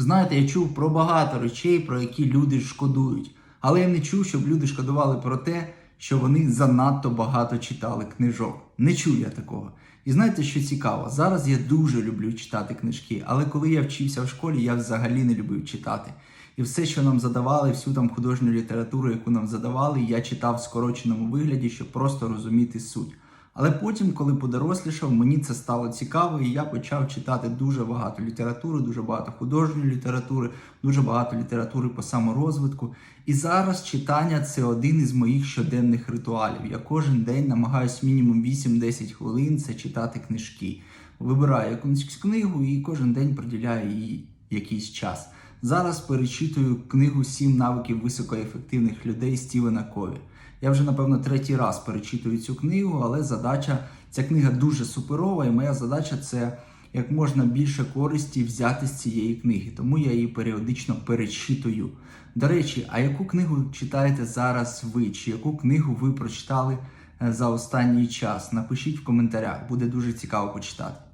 Знаєте, я чув про багато речей, про які люди шкодують. Але я не чув, щоб люди шкодували про те, що вони занадто багато читали книжок. Не чув я такого. І знаєте, що цікаво? Зараз я дуже люблю читати книжки, але коли я вчився в школі, я взагалі не любив читати. І все, що нам задавали, всю там художню літературу, яку нам задавали, я читав в скороченому вигляді, щоб просто розуміти суть. Але потім, коли подорослішав, мені це стало цікаво, і я почав читати дуже багато літератури, дуже багато художньої літератури, дуже багато літератури по саморозвитку. І зараз читання це один із моїх щоденних ритуалів. Я кожен день намагаюся мінімум 8-10 хвилин це читати книжки. Вибираю якусь книгу і кожен день приділяю їй якийсь час. Зараз перечитую книгу Сім навиків високоефективних людей Стівена Кові. Я вже напевно третій раз перечитую цю книгу, але задача ця книга дуже суперова, і моя задача це як можна більше користі взяти з цієї книги. Тому я її періодично перечитую. До речі, а яку книгу читаєте зараз ви? Чи яку книгу ви прочитали е, за останній час? Напишіть в коментарях, буде дуже цікаво почитати.